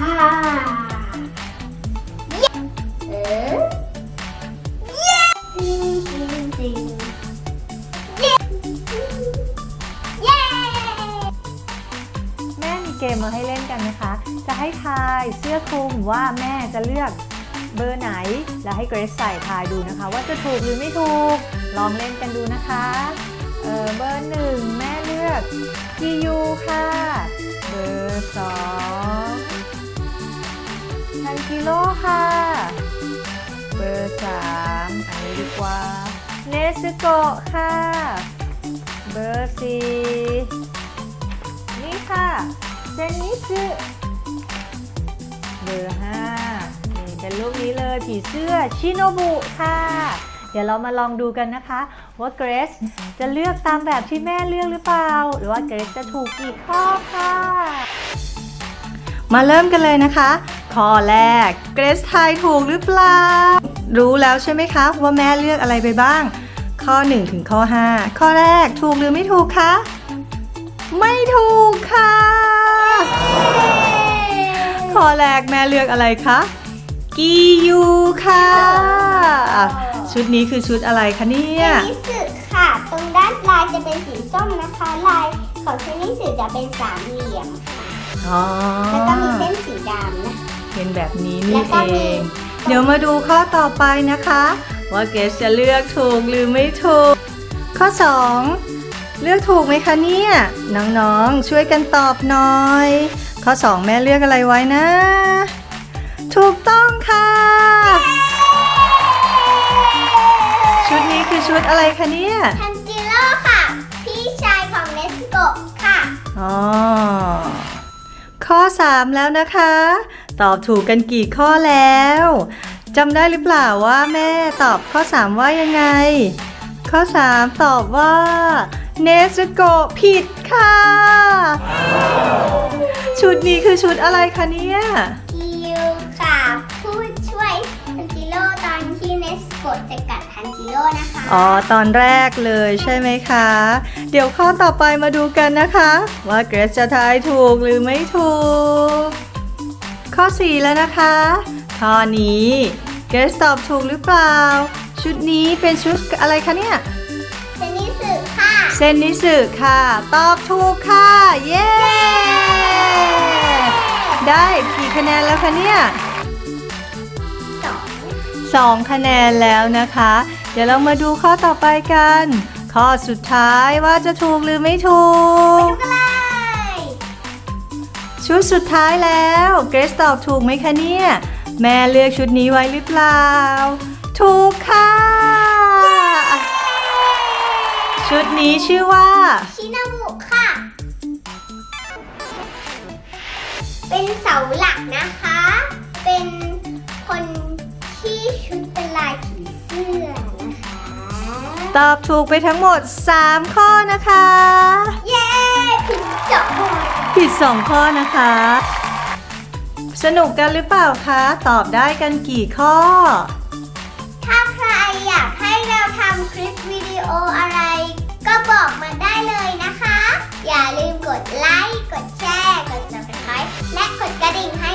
แม่มีเกมมาให้เล่นกันนะคะ จะให้ทายเสื้อคลุมว่าแม่จะเลือกเบอร์ไหน แล้วให้เกรซใส่ทายดูนะคะ ว่าจะถูกหรือไม่ถูก ลองเล่นกันดูนะคะเเบอร์หนึ่งแม่เลือกกียูค่ะ เบอร์สอง นกิโลค่ะ เบอร์สามอันนี้ดีกว่า เนสโกะค่ะ เบอร์สี่นี่ค่ะ เซนนิสึเบอร์ห้านี่เป็นรูปนี้เลยผีเสื้อชิโนบุค่ะ เดี๋ยวเรามาลองดูกันนะคะ ว่าเกรซจะเลือกตามแบบที่แม่เลือกหรือเปล่า หรือว่าเกรซจะถูกกี่ข้อค่ะ มาเริ่มกันเลยนะคะ ข้อแรก เกรซทายถูกหรือเปล่า รู้แล้วใช่ไหมคะว่าแม่เลือกอะไรไปบ้าง ข้อ 1 ถึงข้อ 5 ข้อแรกถูกหรือไม่ถูกคะ ไม่ถูกค่ะ ข้อแรกแม่เลือกอะไรคะกียูค่ะ ชุดนี้คือชุดอะไรคะเนี่ยเซนิสึค่ะ ตรงด้านลายจะเป็นสีส้มนะคะ ลายของเซนิสึจะเป็นสามเหลี่ยมค่ะอ๋อ เป็นแบบนี้แล้นี่วก็เอมีงเดี๋ยวมาดูข้อต่อไปนะคะ ว่าเกสจะเลือกถูกหรือไม่ถูก ข้อ 2 เลือกถูกไหมคะเนี่ย น้องๆช่วยกันตอบหน่อย ข้อ 2 แม่เลือกอะไรไว้นะ ถูกต้องค่ะ ชุดนี้คือชุดอะไรคะเนี่ยทันจิโร่ค่ะ พี่ชายของเนสโกะค่ะอ๋อข้อ 3 แล้วนะคะ ตอบถูกกันกี่ข้อแล้วจำได้หรือเปล่าว่าแม่ตอบข้อ 3 ว่ายังไง ข้อ 3 ตอบว่าเนสโกะผิดค่ะ ชุดนี้คือชุดอะไรคะเนี่ยกิวค่ะผู้ช่วยทันจิโร่ตอนที่เนสโกะจะกัดทันจิโร่นะคะอ๋อ ตอนแรกเลยใช่ไหมคะ เดี๋ยวข้อต่อไปมาดูกันนะคะ ว่าเกรซจะทายถูกหรือไม่ถูก ข้อ 4 แล้วนะคะ ข้อนี้เกรซตอบถูกหรือเปล่า ชุดนี้เป็นชุดอะไรคะเนี่ย เซนิสึค่ะ เซนนิสึค่ะ ตอบถูกค่ะ เย้ ได้กี่คะแนนแล้วคะเนี่ย สองสองคะแนนแล้วนะคะ เดี๋ยวเรามาดูข้อต่อไปกัน ข้อสุดท้ายว่าจะถูกหรือไม่ถูกดูกันเลย ชุดสุดท้ายแล้ว เกรซตอบถูกไหมคะเนี่ย แม่เลือกชุดนี้ไว้หรือเปล่า ถูกค่ะ ชุดนี้ชื่อว่า ชินาบุค่ะ เป็นเสาหลักนะคะ เป็นคนที่ชุดเป็นลายผีเสื้อนะคะ ตอบถูกไปทั้งหมด 3 ข้อนะคะ เย้ผิดสอง ผิด 2 ข้อนะคะ สนุกกันหรือเปล่าคะ ตอบได้กันกี่ข้อ ถ้าใครอยากให้เราทำคลิปวิดีโออะไร ก็บอกมาได้เลยนะคะ อย่าลืมกดไลค์ กดแชร์ กด subscribe และกดกระดิ่งให้